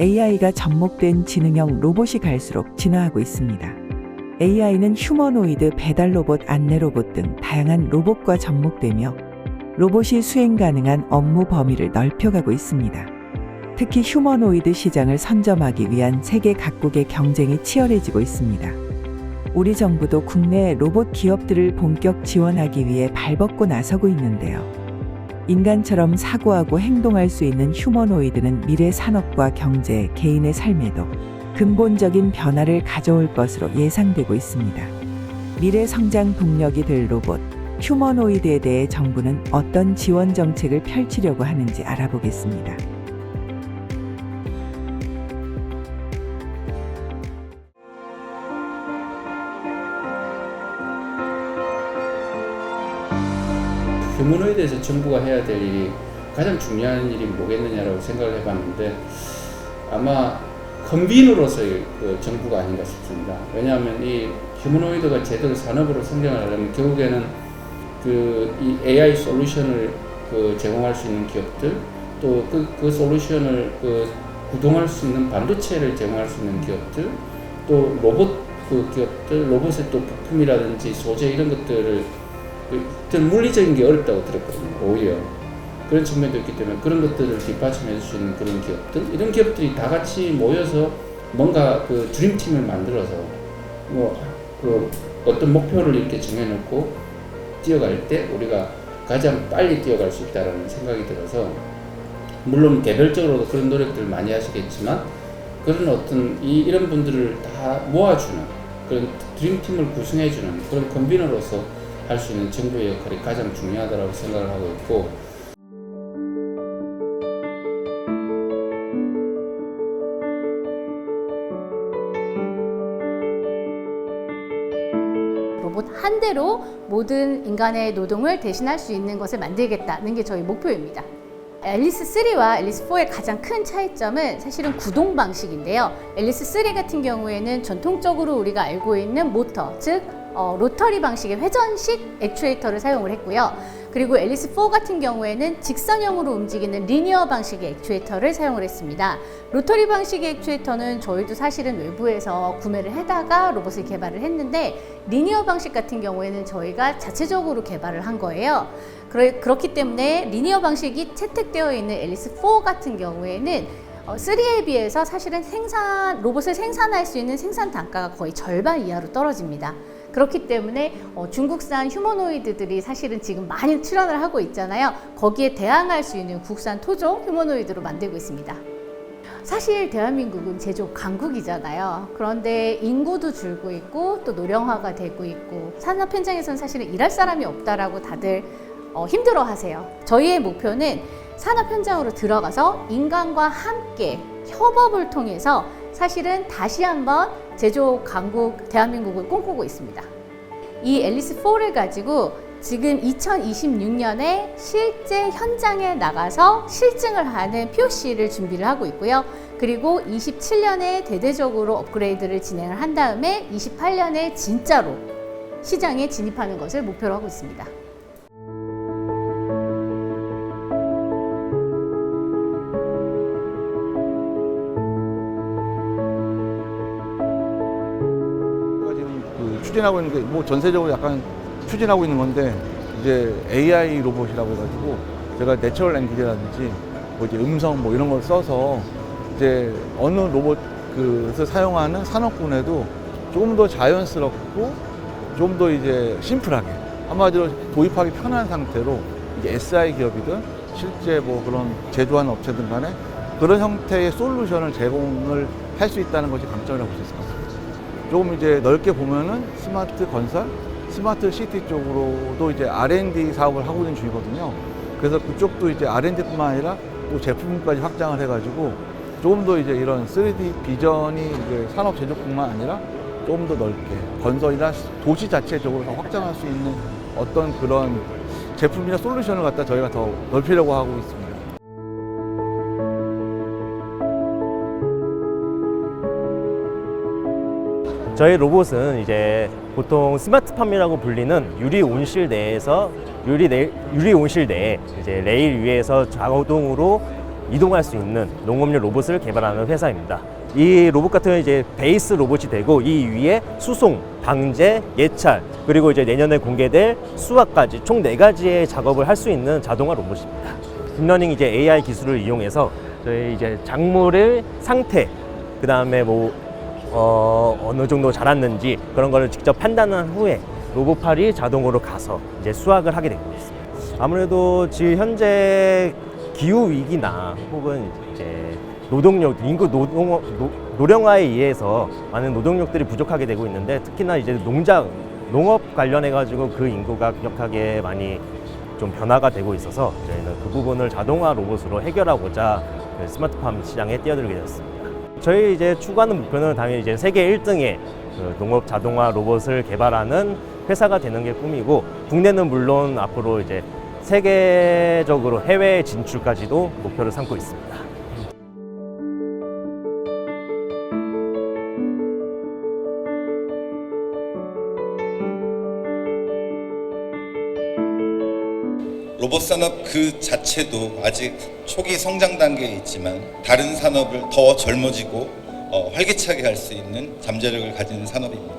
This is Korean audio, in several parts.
AI가 접목된 지능형 로봇이 갈수록 진화하고 있습니다. AI는 휴머노이드 배달 로봇, 안내 로봇 등 다양한 로봇과 접목되며 로봇이 수행 가능한 업무 범위를 넓혀가고 있습니다. 특히 휴머노이드 시장을 선점하기 위한 세계 각국의 경쟁이 치열해지고 있습니다. 우리 정부도 국내 로봇 기업들을 본격 지원하기 위해 발벗고 나서고 있는데요. 인간처럼 사고하고 행동할 수 있는 휴머노이드는 미래 산업과 경제, 개인의 삶에도 근본적인 변화를 가져올 것으로 예상되고 있습니다. 미래 성장 동력이 될 로봇, 휴머노이드에 대해 정부는 어떤 지원 정책을 펼치려고 하는지 알아보겠습니다. 휴머노이드에서 정부가 해야 될 일이 가장 중요한 일이 뭐겠느냐라고 생각을 해봤는데 아마 컨비너로서의 그 정부가 아닌가 싶습니다. 왜냐하면 이 휴머노이드가 제대로 산업으로 성장을 하려면 결국에는 그 이 AI 솔루션을 그 제공할 수 있는 기업들 또그 그 솔루션을 그 구동할 수 있는 반도체를 제공할 수 있는 기업들 또 로봇 그 기업들 로봇의 또 부품이라든지 소재 이런 것들을 좀 물리적인 게 어렵다고 들었거든요. 오히려 그런 측면도 있기 때문에 그런 것들을 뒷받침해 줄 수 있는 그런 기업들 이런 기업들이 다 같이 모여서 뭔가 그 드림팀을 만들어서 뭐 그 어떤 목표를 이렇게 정해놓고 뛰어갈 때 우리가 가장 빨리 뛰어갈 수 있다라는 생각이 들어서 물론 개별적으로도 그런 노력들을 많이 하시겠지만 그런 어떤 이 이런 분들을 다 모아주는 그런 드림팀을 구성해주는 그런 컨비너로서 할 수 있는 정부의 역할이 가장 중요하다고 생각을 하고 있고 로봇 한 대로 모든 인간의 노동을 대신할 수 있는 것을 만들겠다는 게 저희 목표입니다. 앨리스 3와 앨리스 4의 가장 큰 차이점은 사실은 구동 방식인데요. 앨리스 3 같은 경우에는 전통적으로 우리가 알고 있는 모터, 즉 어, 로터리 방식의 회전식 액추에이터를 사용을 했고요. 그리고 앨리스 4 같은 경우에는 직선형으로 움직이는 리니어 방식의 액추에이터를 사용을 했습니다. 로터리 방식의 액추에이터는 저희도 사실은 외부에서 구매를 해다가 로봇을 개발을 했는데 리니어 방식 같은 경우에는 저희가 자체적으로 개발을 한 거예요. 그렇기 때문에 리니어 방식이 채택되어 있는 앨리스 4 같은 경우에는 어, 3에 비해서 사실은 생산 로봇을 생산할 수 있는 생산 단가가 거의 절반 이하로 떨어집니다. 그렇기 때문에 어, 중국산 휴머노이드들이 사실은 지금 많이 출현을 하고 있잖아요. 거기에 대항할 수 있는 국산 토종 휴머노이드로 만들고 있습니다. 사실 대한민국은 제조 강국이잖아요. 그런데 인구도 줄고 있고 또 노령화가 되고 있고 산업 현장에서는 사실은 일할 사람이 없다라고 다들 어, 힘들어 하세요. 저희의 목표는 산업 현장으로 들어가서 인간과 함께 협업을 통해서 사실은 다시 한번 제조 강국 대한민국을 꿈꾸고 있습니다. 이 앨리스 4를 가지고 지금 2026년에 실제 현장에 나가서 실증을 하는 POC를 준비를 하고 있고요. 그리고 27년에 대대적으로 업그레이드를 진행을 한 다음에 28년에 진짜로 시장에 진입하는 것을 목표로 하고 있습니다. 추진하고 있는 게 뭐 전세적으로 약간 추진하고 있는 건데 이제 AI 로봇이라고 해가지고 제가 내추럴 랭귀지라든지 뭐 이제 음성 뭐 이런 걸 써서 이제 어느 로봇 그것을 사용하는 산업군에도 조금 더 자연스럽고 좀 더 이제 심플하게 한마디로 도입하기 편한 상태로 이게 SI 기업이든 실제 뭐 그런 제조하는 업체든 간에 그런 형태의 솔루션을 제공을 할 수 있다는 것이 강점이라고 볼 수 있을 것 같습니다. 조금 이제 넓게 보면은 스마트 건설, 스마트 시티 쪽으로도 이제 R&D 사업을 하고 있는 중이거든요. 그래서 그쪽도 이제 R&D뿐만 아니라 또 제품까지 확장을 해가지고 조금 더 이제 이런 3D 비전이 이제 산업 제조뿐만 아니라 조금 더 넓게 건설이나 도시 자체적으로 더 확장할 수 있는 어떤 그런 제품이나 솔루션을 갖다 저희가 더 넓히려고 하고 있습니다. 저희 로봇은 이제 보통 스마트 팜이라고 불리는 유리 온실 내에서 유리 내, 유리 온실 내에 이제 레일 위에서 자동으로 이동할 수 있는 농업용 로봇을 개발하는 회사입니다. 이 로봇 같은 이제 베이스 로봇이 되고 이 위에 수송, 방제, 예찰 그리고 이제 내년에 공개될 수확까지 총 네 가지의 작업을 할 수 있는 자동화 로봇입니다. 딥러닝 이제 AI 기술을 이용해서 저희 이제 작물의 상태, 그 다음에 뭐 어, 어느 정도 자랐는지 그런 거를 직접 판단한 후에 로봇팔이 자동으로 가서 이제 수확을 하게 되고 있습니다. 아무래도 지금 현재 기후 위기나 혹은 이제 노동력, 인구 노동, 노, 노령화에 의해서 많은 노동력들이 부족하게 되고 있는데 특히나 이제 농장, 농업 관련해 가지고 그 인구가 급격하게 많이 좀 변화가 되고 있어서 저희는 그 부분을 자동화 로봇으로 해결하고자 그 스마트팜 시장에 뛰어들게 되었습니다. 저희 이제 추구하는 목표는 당연히 이제 세계 1등의 그 농업 자동화 로봇을 개발하는 회사가 되는 게 꿈이고 국내는 물론 앞으로 이제 세계적으로 해외 진출까지도 목표를 삼고 있습니다. 로봇 산업 그 자체도 아직 초기 성장 단계에 있지만 다른 산업을 더 젊어지고 어, 활기차게 할 수 있는 잠재력을 가진 산업입니다.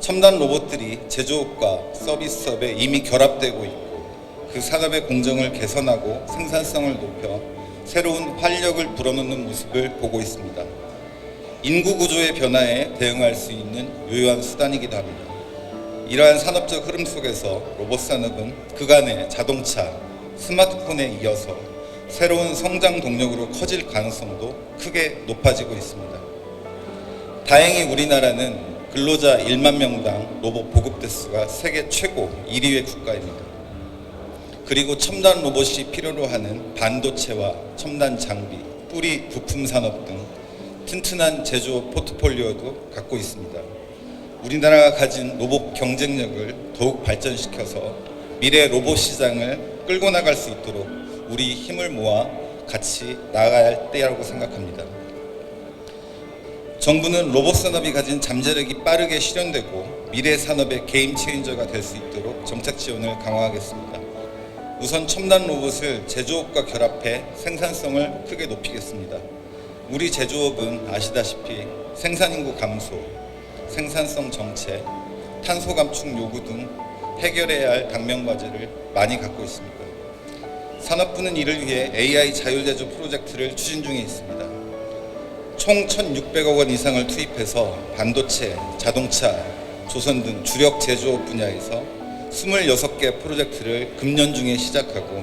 첨단 로봇들이 제조업과 서비스업에 이미 결합되고 있고 그 산업의 공정을 개선하고 생산성을 높여 새로운 활력을 불어넣는 모습을 보고 있습니다. 인구 구조의 변화에 대응할 수 있는 유효한 수단이기도 합니다. 이러한 산업적 흐름 속에서 로봇 산업은 그간의 자동차, 스마트폰에 이어서 새로운 성장 동력으로 커질 가능성도 크게 높아지고 있습니다. 다행히 우리나라는 근로자 1만 명당 로봇 보급 대수가 세계 최고 1위의 국가입니다. 그리고 첨단 로봇이 필요로 하는 반도체와 첨단 장비, 뿌리 부품 산업 등 튼튼한 제조업 포트폴리오도 갖고 있습니다. 우리나라가 가진 로봇 경쟁력을 더욱 발전시켜서 미래 로봇 시장을 끌고 나갈 수 있도록 우리 힘을 모아 같이 나아가야 할 때라고 생각합니다. 정부는 로봇 산업이 가진 잠재력이 빠르게 실현되고 미래 산업의 게임 체인저가 될 수 있도록 정책 지원을 강화하겠습니다. 우선 첨단 로봇을 제조업과 결합해 생산성을 크게 높이겠습니다. 우리 제조업은 아시다시피 생산 인구 감소, 생산성 정체, 탄소 감축 요구 등 해결해야 할 당면 과제를 많이 갖고 있습니다. 산업부는 이를 위해 AI 자율제조 프로젝트를 추진 중에 있습니다. 총 1,600억 원 이상을 투입해서 반도체, 자동차, 조선 등 주력 제조업 분야에서 26개 프로젝트를 금년 중에 시작하고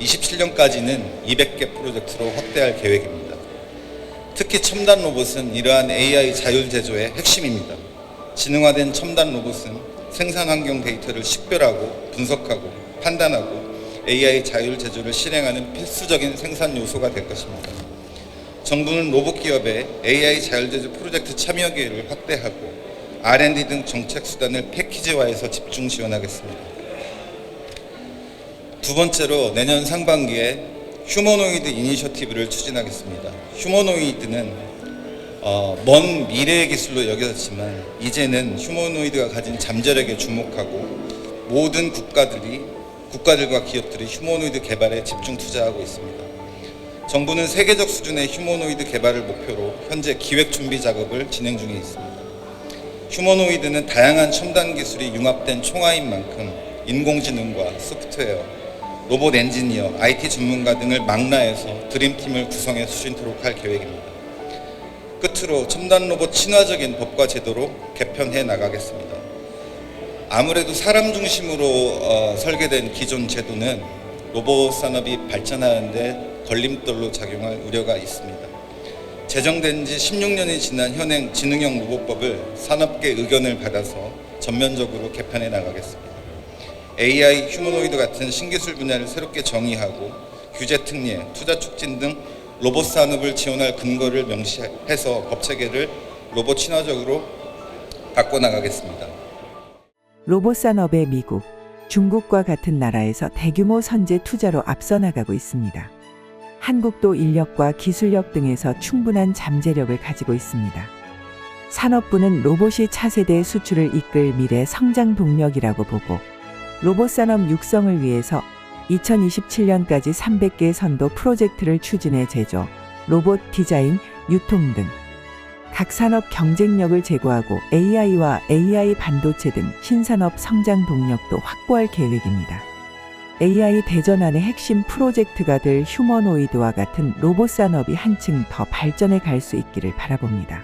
27년까지는 200개 프로젝트로 확대할 계획입니다. 특히 첨단 로봇은 이러한 AI 자율 제조의 핵심입니다. 지능화된 첨단 로봇은 생산 환경 데이터를 식별하고 분석하고 판단하고 AI 자율 제조를 실행하는 필수적인 생산 요소가 될 것입니다. 정부는 로봇 기업의 AI 자율 제조 프로젝트 참여 기회를 확대하고 R&D 등 정책 수단을 패키지화해서 집중 지원하겠습니다. 두 번째로 내년 상반기에 휴머노이드 이니셔티브를 추진하겠습니다. 휴머노이드는 어, 먼 미래의 기술로 여겨졌지만 이제는 휴머노이드가 가진 잠재력에 주목하고 모든 국가들이 국가들과 기업들이 휴머노이드 개발에 집중 투자하고 있습니다. 정부는 세계적 수준의 휴머노이드 개발을 목표로 현재 기획 준비 작업을 진행 중에 있습니다. 휴머노이드는 다양한 첨단 기술이 융합된 총화인 만큼 인공지능과 소프트웨어, 로봇 엔지니어, IT 전문가 등을 망라해서 드림팀을 구성해 수신토록 할 계획입니다. 끝으로 첨단 로봇 친화적인 법과 제도로 개편해 나가겠습니다. 아무래도 사람 중심으로 어, 설계된 기존 제도는 로봇 산업이 발전하는데 걸림돌로 작용할 우려가 있습니다. 제정된 지 16년이 지난 현행 지능형 로봇법을 산업계 의견을 받아서 전면적으로 개편해 나가겠습니다. AI, 휴머노이드 같은 신기술 분야를 새롭게 정의하고 규제 특례, 투자 촉진 등 로봇 산업을 지원할 근거를 명시해서 법 체계를 로봇 친화적으로 바꿔 나가겠습니다. 로봇 산업의 미국, 중국과 같은 나라에서 대규모 선제 투자로 앞서 나가고 있습니다. 한국도 인력과 기술력 등에서 충분한 잠재력을 가지고 있습니다. 산업부는 로봇이 차세대 수출을 이끌 미래 성장 동력이라고 보고 로봇 산업 육성을 위해서 2027년까지 300개 선도 프로젝트를 추진해 제조, 로봇 디자인, 유통 등 각 산업 경쟁력을 제고하고 AI와 AI 반도체 등 신산업 성장 동력도 확보할 계획입니다. AI 대전환의 핵심 프로젝트가 될 휴머노이드와 같은 로봇 산업이 한층 더 발전해 갈 수 있기를 바라봅니다.